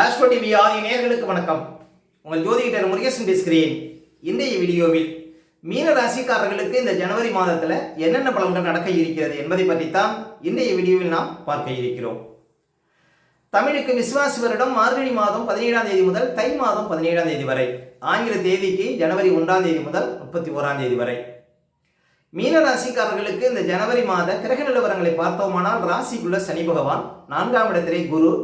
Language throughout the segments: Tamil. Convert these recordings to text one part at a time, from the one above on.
ஆஸ்ட்ரோ டிவி ஆதி நேர்களுக்கு வணக்கம். உங்கள் ஜோதிடர் முருகேசன் பேசுகிறேன். இன்றைய வீடியோவில் மீன ராசிக்காரர்களுக்கு இந்த ஜனவரி மாதத்தில் என்னென்ன பலன்கள் நடக்க இருக்கிறது என்பதை பற்றித்தான் இன்றைய வீடியோவில் நாம் பார்க்க இருக்கிறோம். தமிழுக்கு விசுவாசி வருடம் மார்கழி மாதம் பதினேழாம் தேதி முதல் தை மாதம் பதினேழாம் தேதி வரை. ஆங்கில தேதிக்கு ஜனவரி ஒன்றாம் தேதி முதல் முப்பத்தி ஓராம் தேதி வரை. மீன ராசிக்காரர்களுக்கு இந்த ஜனவரி மாத கிரக நிலவரங்களை பார்த்தோமானால் ராசிக்குள்ள சனி பகவான் நான்காம் இடத்திலே குரு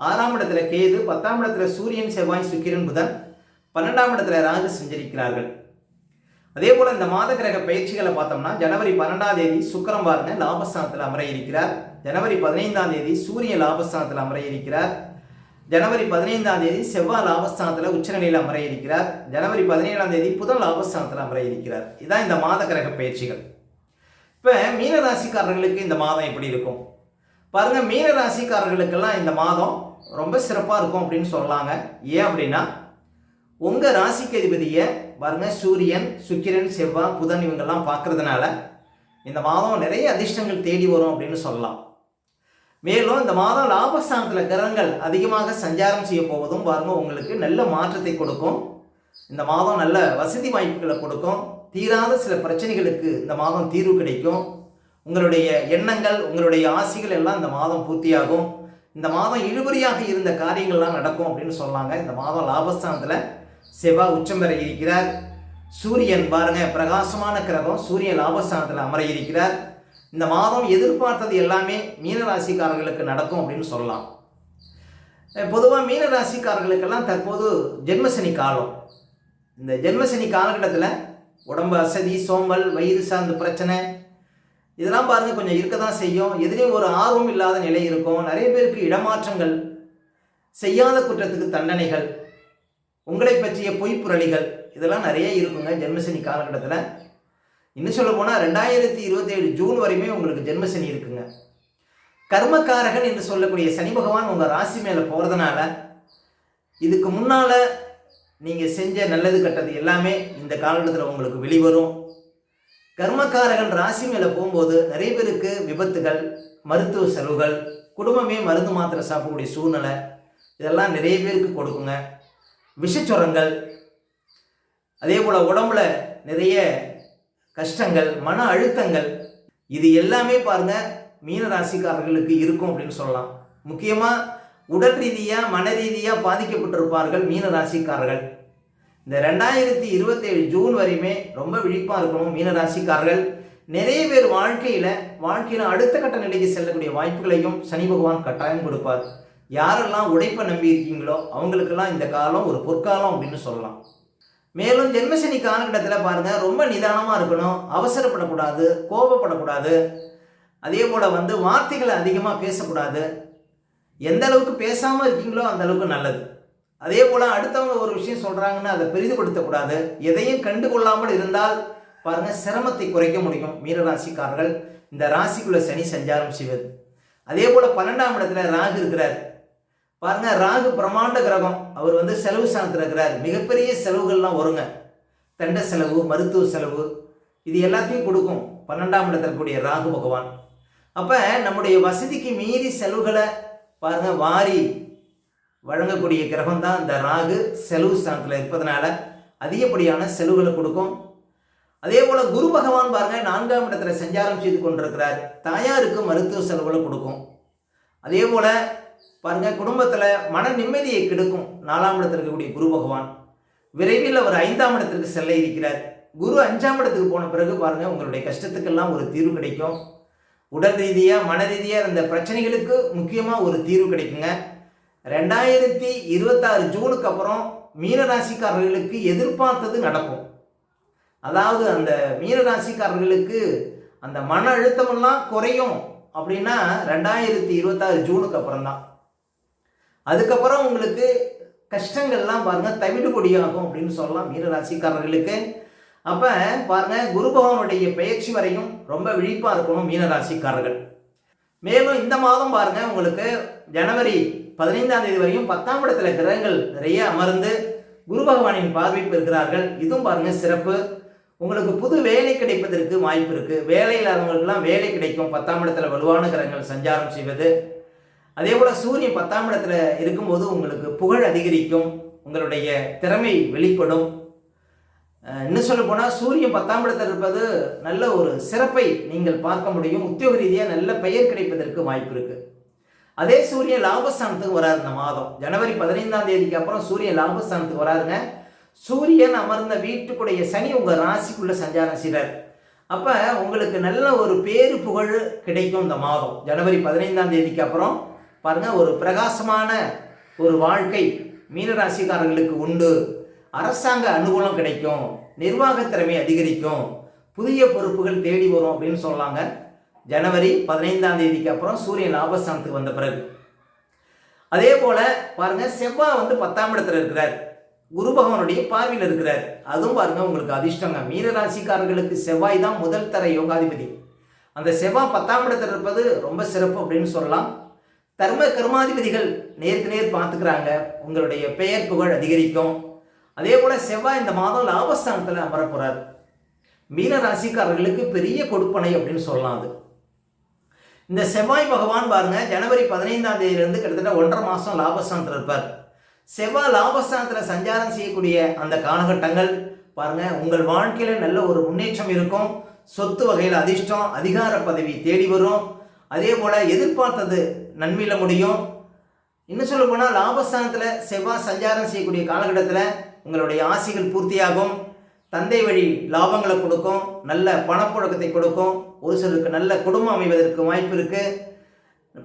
ஆறாம் இடத்துல கேது பத்தாம் இடத்துல சூரியன் செவ்வாய் சுக்கிரன் புதன் பன்னெண்டாம் இடத்துல ராகு சஞ்சரிக்கிறார்கள். அதே போல இந்த மாத கிரக பயிற்சிகளை பார்த்தோம்னா ஜனவரி பன்னெண்டாம் தேதி சுக்கரம் பாருங்க லாபஸ்தானத்தில் அமர இருக்கிறார் ஜனவரி பதினைந்தாம் தேதி சூரியன் லாபஸ்தானத்தில் அமர இருக்கிறார் ஜனவரி பதினைந்தாம் தேதி செவ்வாய் லாபஸ்தானத்தில் உச்சநிலையில் அமர இருக்கிறார் ஜனவரி பதினேழாம் தேதி புதன் லாபஸ்தானத்தில் அமர இருக்கிறார் இதான் இந்த மாத கிரக பயிற்சிகள். இப்போ மீனராசிக்காரர்களுக்கு இந்த மாதம் எப்படி இருக்கும்? பாருங்க மீனராசிக்காரர்களுக்கெல்லாம் இந்த மாதம் ரொம்ப சிறப்பாக இருக்கும் அப்படின்னு சொல்லலாங்க ஏன் அப்படின்னா உங்கள் ராசிக்கு அதிபதியை பாருங்க சூரியன் சுக்கிரன் செவ்வாய் புதன் இவங்கெல்லாம் பார்க்குறதுனால இந்த மாதம் நிறைய அதிர்ஷ்டங்கள் தேடி வரும் அப்படின்னு சொல்லலாம். மேலும் இந்த மாதம் லாபஸ்தானத்தில் கிரகங்கள் அதிகமாக சஞ்சாரம் செய்ய போவதும் பாருங்க உங்களுக்கு நல்ல மாற்றத்தை கொடுக்கும். இந்த மாதம் நல்ல வசதி வாய்ப்புகளை கொடுக்கும். தீராத சில பிரச்சனைகளுக்கு இந்த மாதம் தீர்வு கிடைக்கும். உங்களுடைய எண்ணங்கள் உங்களுடைய ஆசைகள் எல்லாம் இந்த மாதம் பூர்த்தியாகும். இந்த மாதம் இழுபறியாக இருந்த காரியங்கள்லாம் நடக்கும் அப்படின்னு சொல்லாங்க இந்த மாதம் லாபஸ்தானத்தில் செவ்வாய் உச்சம் பெற இருக்கிறார். சூரியன் பாருங்க பிரகாசமான கிரகம் சூரியன் லாபஸ்தானத்தில் அமர இருக்கிறார். இந்த மாதம் எதிர்பார்த்தது எல்லாமே மீனராசிக்காரர்களுக்கு நடக்கும் அப்படின்னு சொல்லலாம். பொதுவாக மீனராசிக்காரர்களுக்கெல்லாம் தற்போது ஜென்மசனி காலம். இந்த ஜென்மசனி காலகட்டத்தில் உடம்பு அசதி சோம்பல் வயிறு சார்ந்த பிரச்சனை இதெல்லாம் பாருங்க கொஞ்சம் இருக்க தான் செய்யும். எதிரையும் ஒரு ஆர்வம் இல்லாத நிலை இருக்கும். நிறைய பேருக்கு இடமாற்றங்கள் செய்யாத குற்றத்துக்கு தண்டனைகள் உங்களை பற்றிய பொய்ப்புரளிகள் இதெல்லாம் நிறைய இருக்குங்க ஜென்மசனி காலகட்டத்தில். இன்னும் சொல்ல போனால் ரெண்டாயிரத்தி இருபத்தேழு ஜூன் வரையுமே உங்களுக்கு ஜென்மசனி இருக்குங்க. கர்மக்காரகன் என்று சொல்லக்கூடிய சனி பகவான் உங்கள் ராசி மேலே போகிறதுனால இதுக்கு முன்னால் நீங்கள் செஞ்ச நல்லது கெட்டது எல்லாமே இந்த காலகட்டத்தில் உங்களுக்கு வெளிவரும். கர்மக்காரகன் ராசி மேலே போகும்போது நிறைய பேருக்கு விபத்துகள் மருத்துவ செலவுகள் குடும்பமே மருந்து மாத்திரை சாப்பிடக்கூடிய சூழ்நிலை இதெல்லாம் நிறைய பேருக்கு கொடுக்குங்க. விஷச்சுரங்கள் அதே போல் உடம்புல நிறைய கஷ்டங்கள் மன அழுத்தங்கள் இது எல்லாமே பாருங்க மீன ராசிக்காரர்களுக்கு இருக்கும் அப்படின்னு சொல்லலாம். முக்கியமாக உடல் ரீதியாக மன ரீதியாக பாதிக்கப்பட்டிருப்பார்கள் மீன ராசிக்காரர்கள். இந்த ரெண்டாயிரத்தி இருபத்தேழு ஜூன் வரையுமே ரொம்ப விழிப்பாக இருக்கணும் மீனராசிக்காரர்கள் நிறைய பேர் வாழ்க்கையில் வாழ்க்கையில் அடுத்த கட்ட நிலைக்கு செல்லக்கூடிய வாய்ப்புகளையும் சனி பகவான் கட்டாயம் கொடுப்பார். யாரெல்லாம் உழைப்பை நம்பி இருக்கீங்களோ அவங்களுக்கெல்லாம் இந்த காலம் ஒரு பொற்காலம் அப்படின்னு சொல்லலாம். மேலும் ஜென்மசனி காலகட்டத்தில் பாருங்கள் ரொம்ப நிதானமாக இருக்கணும் அவசரப்படக்கூடாது கோபப்படக்கூடாது. அதே போல் வந்து வார்த்தைகளை அதிகமாக பேசக்கூடாது. எந்த அளவுக்கு பேசாமல் இருக்கீங்களோ அந்த அளவுக்கு நல்லது. அதே போல் அடுத்தவங்க ஒரு விஷயம் சொல்கிறாங்கன்னு அதை பெரிதுபடுத்தக்கூடாது. எதையும் கண்டு கொள்ளாமல் இருந்தால் பாருங்கள் சிரமத்தை குறைக்க முடியும். மீனராசிக்காரர்கள் இந்த ராசிக்குள்ள சனி சஞ்சாரம் செய்வது. அதே போல் பன்னெண்டாம் இடத்துல ராகு இருக்கிறார். பாருங்க ராகு பிரம்மாண்ட கிரகம். அவர் வந்து செலவு சாணத்தில் இருக்கிறார். மிகப்பெரிய செலவுகள்லாம் வருங்க. தண்ட செலவு மருத்துவ செலவு இது எல்லாத்தையும் கொடுக்கும். பன்னெண்டாம் இடத்துல கூடிய ராகு பகவான். அப்போ நம்முடைய வசதிக்கு மீறி செலவுகளை பாருங்க வாரி வழங்கக்கூடிய கிரகம் தான் இந்த ராகு செலவு ஸ்தானத்தில் இருப்பதனால அதிகப்படியான செலவுகளை கொடுக்கும். அதே போல் குரு பகவான் பாருங்க நான்காம் இடத்துல சஞ்சாரம் செய்து கொண்டிருக்கிறார். தாயாருக்கு மருத்துவ செலவுகளை கொடுக்கும். அதே போல் பாருங்க குடும்பத்தில் மன நிம்மதியை கெடுக்கும். நாலாம் இடத்துல இருக்கக்கூடிய குரு பகவான். விரைவில் அவர் ஐந்தாம் இடத்திற்கு செல்ல இருக்கிறார். குரு அஞ்சாம் இடத்துக்கு போன பிறகு பாருங்க உங்களுடைய கஷ்டத்துக்கெல்லாம் ஒரு தீர்வு கிடைக்கும். உடல் ரீதியாக மன ரீதியாக இருந்த பிரச்சனைகளுக்கு முக்கியமாக ஒரு தீர்வு கிடைக்குங்க. ரெண்டாயிரத்தி இருபத்தாறு ஜூனுக்கு அப்புறம் மீனராசிக்காரர்களுக்கு எதிர்பார்த்தது நடக்கும். அதாவது அந்த மீனராசிக்காரர்களுக்கு அந்த மன அழுத்தமெல்லாம் குறையும் அப்படின்னா ரெண்டாயிரத்தி இருபத்தாறு ஜூனுக்கு அப்புறம் தான் அதுக்கப்புறம் உங்களுக்கு கஷ்டங்கள்லாம் பாருங்க தவிடுபொடியாகும் அப்படின்னு சொல்லலாம் மீனராசிக்காரர்களுக்கு. அப்போ பாருங்க குரு பகவானுடைய பயிற்சி வரையும் ரொம்ப விழிப்பாக இருக்கணும் மீனராசிக்காரர்கள். மேலும் இந்த மாதம் பாருங்க உங்களுக்கு ஜனவரி பதினைந்தாம் தேதி வரையும் பத்தாம் இடத்துல கிரகங்கள் நிறைய அமர்ந்து குரு பகவானின் பார்வை பெறுகிறார்கள் இதுவும் பாருங்க சிறப்பு. உங்களுக்கு புது வேலை கிடைப்பதற்கு வாய்ப்பு இருக்கு. வேலை இல்லாதவங்களுக்கெல்லாம் வேலை கிடைக்கும். பத்தாம் இடத்துல வலுவான கிரகங்கள் சஞ்சாரம் செய்வது. அதே போல் சூரியன் பத்தாம் இடத்துல இருக்கும்போது உங்களுக்கு புகழ் அதிகரிக்கும். உங்களுடைய திறமை வெளிப்படும். இன்னும் சொல்ல போனால் சூரியன் பத்தாம் இடத்தில் இருப்பது நல்ல ஒரு சிறப்பை நீங்கள் பார்க்க முடியும். உத்தியோக ரீதியாக நல்ல பெயர் கிடைப்பதற்கு வாய்ப்பு இருக்குது அதே சூரியன் லாபஸ்தானத்துக்கு வராது இந்த மாதம். ஜனவரி பதினைந்தாம் தேதிக்கு அப்புறம் சூரியன் லாபஸ்தானத்துக்கு வராதுங்க சூரியன் அமர்ந்த வீட்டுக்குடைய சனி உங்கள் ராசிக்குள்ளே சஞ்சாரம் செய்கிறார் அப்போ உங்களுக்கு நல்ல ஒரு பேரு புகழ் கிடைக்கும் இந்த மாதம். ஜனவரி பதினைந்தாம் தேதிக்கு அப்புறம் பாருங்கள் ஒரு பிரகாசமான ஒரு வாழ்க்கை மீனராசிக்காரர்களுக்கு உண்டு. அரசாங்க அனுகூலம் கிடைக்கும். நிர்வாக திறமை அதிகரிக்கும். புதிய பொறுப்புகள் தேடி வரும் அப்படின்னு சொல்லலாங்க. ஜனவரி பதினைந்தாம் தேதிக்கு அப்புறம் சூரியன் லாபஸ்தானத்துக்கு வந்த பிறகு. அதே போல பாருங்க செவ்வாய் வந்து பத்தாம் இடத்துல இருக்கிறார். குரு பகவானுடைய பார்வையில் இருக்கிறார். அதுவும் பாருங்க உங்களுக்கு அதிர்ஷ்டங்க மீனராசிக்காரர்களுக்கு செவ்வாய் தான் முதல் தர யோகாதிபதி. அந்த செவ்வாய் பத்தாம் இடத்துல இருப்பது ரொம்ப சிறப்பு அப்படின்னு சொல்லலாம். தர்ம கர்மாதிபதிகள் நேருக்கு நேர் பார்த்துக்கிறாங்க. உங்களுடைய பெயர் புகழ் அதிகரிக்கும். அதே போல செவ்வாய் இந்த மாதம் லாபஸ்தானத்தில் அமரப்போகிறார் மீன ராசிக்காரர்களுக்கு பெரிய கொடுப்பனை அப்படின்னு சொல்லலாம் அது. இந்த செவ்வாய் பகவான் பாருங்க ஜனவரி பதினைந்தாம் தேதியிலிருந்து கிட்டத்தட்ட ஒன்றரை மாதம் லாபஸ்தானத்தில் இருப்பார். செவ்வாய் லாபஸ்தானத்தில் சஞ்சாரம் செய்யக்கூடிய அந்த காலகட்டங்கள் பாருங்க உங்கள் வாழ்க்கையில நல்ல ஒரு முன்னேற்றம் இருக்கும். சொத்து வகையில் அதிர்ஷ்டம் அதிகார பதவி தேடி வரும். அதே போல எதிர்பார்த்தது நன்மையில முடியும். இன்னும் சொல்ல போனால் லாபஸ்தானத்தில் செவ்வாய் சஞ்சாரம் செய்யக்கூடிய காலகட்டத்தில் உங்களுடைய ஆசைகள் பூர்த்தியாகும். தந்தை வழி லாபங்களை கொடுக்கும் நல்ல பணப்புழக்கத்தை கொடுக்கும். ஒரு சிலருக்கு நல்ல குடும்பம் அமைவதற்கு வாய்ப்பு இருக்குது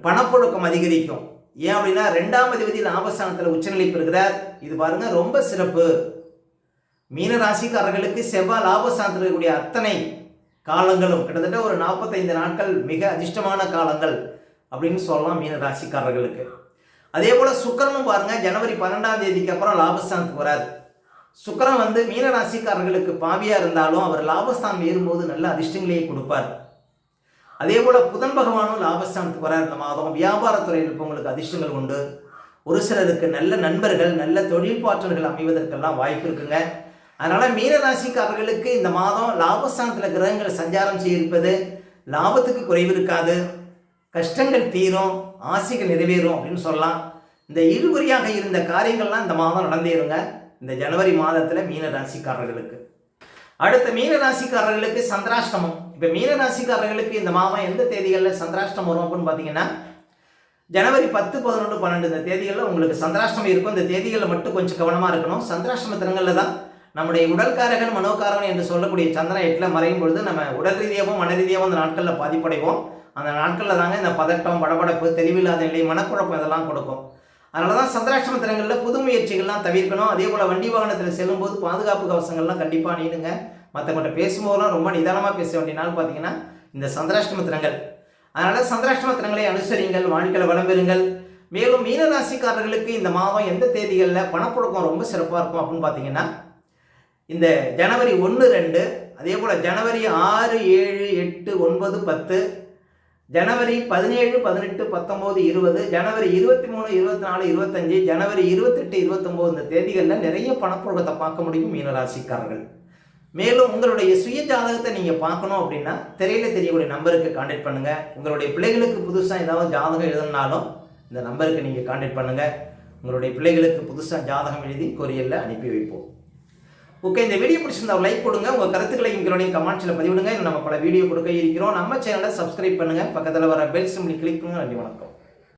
பணப்புழக்கம் அதிகரிக்கும். ஏன் அப்படின்னா ரெண்டாம் அதிபதி லாபஸ்தானத்தில் உச்சநிலை பெறுகிறார் இது பாருங்க ரொம்ப சிறப்பு. மீன ராசிக்காரர்களுக்கு செவ்வாய் லாபஸ்தானத்தில் இருக்கக்கூடிய அத்தனை காலங்களும் கிட்டத்தட்ட ஒரு நாற்பத்தைந்து நாட்கள் மிக அதிர்ஷ்டமான காலங்கள் அப்படின்னு சொல்லலாம் மீன ராசிக்காரர்களுக்கு. அதே போல சுக்கிரனும் பாருங்க ஜனவரி பன்னெண்டாம் தேதிக்கு அப்புறம் லாபஸ்தானத்துக்கு வராது சுக்கரன் வந்து மீனராசிக்காரர்களுக்கு பாவியாக இருந்தாலும் அவர் லாபஸ்தானம் ஏறும்போது நல்ல அதிர்ஷ்டங்களையே கொடுப்பார். அதே போல் புதன் பகவானும் லாபஸ்தானத்துக்கு வரார் இந்த மாதம். வியாபாரத்துறையில் இருப்பவங்களுக்கு அதிர்ஷ்டங்கள் உண்டு. ஒரு சிலருக்கு நல்ல நண்பர்கள் நல்ல தொழில் பாற்றல்கள் அமைவதற்கெல்லாம் வாய்ப்பு இருக்குங்க. அதனால் மீனராசிக்காரர்களுக்கு இந்த மாதம் லாபஸ்தானத்தில் கிரகங்கள் சஞ்சாரம் செய்திருப்பது லாபத்துக்கு குறைவு இருக்காது. கஷ்டங்கள் தீரும் ஆசைகள் நிறைவேறும் அப்படின்னு சொல்லலாம். இந்த இழுபறியாக இருந்த காரியங்கள்லாம் இந்த மாதம் நடந்தேருங்க இந்த ஜனவரி மாதத்தில் மீன ராசிக்காரர்களுக்கு. அடுத்த மீன ராசிக்காரர்களுக்கு சந்திராஷ்டமம். இப்போ மீன ராசிக்காரர்களுக்கு இந்த மாதம் எந்த தேதிகளில் சந்திராஷ்டம் வரும் அப்படின்னு பார்த்தீங்கன்னா ஜனவரி பத்து பதினொன்று பன்னெண்டு இந்த தேதிகளில் உங்களுக்கு சந்திராஷ்டமம் இருக்கும். இந்த தேதிகளில் மட்டும் கொஞ்சம் கவனமாக இருக்கணும். சந்திராஷ்டம தினங்களில் தான் நம்முடைய உடல்காரகன் மனோகாரகன் என்று சொல்லக்கூடிய சந்திரன் எட்டில் மறையும் பொழுது நம்ம உடல் ரீதியாகவும் மன ரீதியாகவும் அந்த நாட்களில் பாதிப்படைவோம். அந்த நாட்களில் தாங்க இந்த பதட்டம் படபடப்பு தெளிவில்லாத நிலை மனக்குழப்பம் இதெல்லாம் கொடுக்கும். அதனால தான் சந்திராஷ்டம தினங்களில் புது முயற்சிகள்லாம் தவிர்க்கணும். அதே போல் வண்டி வாகனத்தில் செல்லும்போது பாதுகாப்பு கவசங்கள்லாம் கண்டிப்பாக நீடுங்க. மற்றவங்கள்ட்ட பேசும்போதெல்லாம் ரொம்ப நிதானமாக பேச வேண்டிய நாள் பார்த்தீங்கன்னா இந்த சந்திராஷ்டம தினங்கள் அதனால் சந்திராஷ்டம தினங்களை அனுசரிங்கள் வாழ்க்கையில் வளம் பெறுங்கள். மேலும் மீனராசிக்காரர்களுக்கு இந்த மாதம் எந்த தேதிகளில் பணப்புழக்கம் ரொம்ப சிறப்பாக இருக்கும் அப்படின்னு பார்த்தீங்கன்னா இந்த ஜனவரி ஒன்று ரெண்டு அதே போல் ஜனவரி ஆறு ஏழு எட்டு ஒன்பது பத்து ஜனவரி பதினேழு பதினெட்டு பத்தொம்போது இருபது ஜனவரி இருபத்தி மூணு இருபத்தி நாலு இருபத்தஞ்சு ஜனவரி இருபத்தெட்டு இருபத்தொம்போது இந்த தேதிகளில் நிறைய பணப்புழக்கத்தை பார்க்க முடியும் மீனராசிக்காரர்கள். மேலும் உங்களுடைய சுய ஜாதகத்தை நீங்கள் பார்க்கணும் அப்படின்னா திரையில தெரியக்கூடிய நம்பருக்கு காண்டாக்ட் பண்ணுங்கள் உங்களுடைய பிள்ளைகளுக்கு புதுசாக ஏதாவது ஜாதகம் எழுதணுனாலும் இந்த நம்பருக்கு நீங்கள் காண்டாக்ட் பண்ணுங்கள் உங்களுடைய பிள்ளைகளுக்கு புதுசாக ஜாதகம் எழுதி கொரியரில் அனுப்பி வைப்போம். ஓகே இந்த வீடியோ பிடிச்சிருந்தா லைக் கொடுங்க. உங்கள் கருத்துக்களை எங்களுடைய கமெண்ட்ஸில் பதிவிடுங்க. இன்னும் நம்ம பல வீடியோ கொடுக்க இருக்கிறோம். நம்ம சேனலை சப்ஸ்கிரைப் பண்ணுங்கள் பக்கத்தில் வர பெல் சிம்லி கிளிக் பண்ணுங்க. நன்றி வணக்கம்.